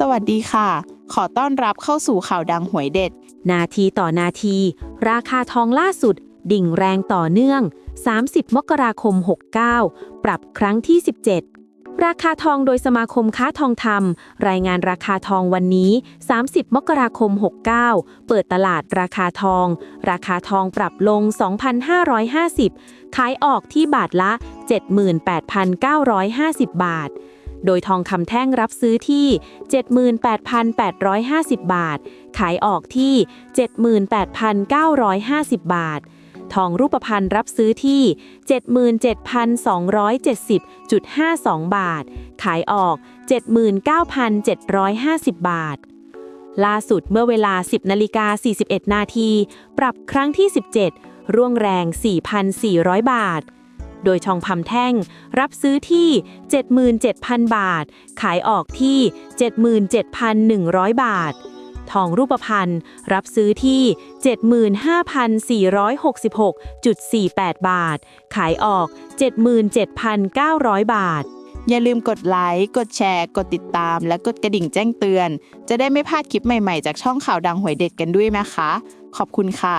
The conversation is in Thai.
สวัสดีค่ะ ขอต้อนรับเข้าสู่ข่าวดังหวยเด็ด นาทีต่อนาที ราคาทองล่าสุด ดิ่งแรงต่อเนื่อง 30 มกราคม 69 ปรับครั้งที่ 17 ราคาทองโดยสมาคมค้าทองธรรมรายงานราคาทองวันนี้ 30 มกราคม 69 เปิดตลาดราคาทอง ราคาทองปรับลง 2,550 ขายออกที่บาทละ 78,950 บาท โดยทองคำแท่งรับซื้อที่ 78,850 บาท ขายออกที่ 78,950 บาท ทองรูปพรรณรับซื้อที่ 77,270.52 บาท ขายออก 79,750 บาทล่าสุดเมื่อเวลา 10นาฬิกา41 นาที ปรับครั้งที่ 17 ร่วงแรง 4,400 บาท โดยทองคำแท่งรับซื้อที่ 77,000 บาท ขายออกที่ 77,100 บาท ทองรูปพรรณรับซื้อที่ 75,466.48 บาท ขายออก 77,900 บาทอย่าลืมกดไลค์ กดแชร์ กดติดตาม และกดกระดิ่งแจ้งเตือน จะได้ไม่พลาดคลิปใหม่ๆ จากช่องข่าวดังหวยเด็ดกันด้วยนะคะ ขอบคุณค่ะ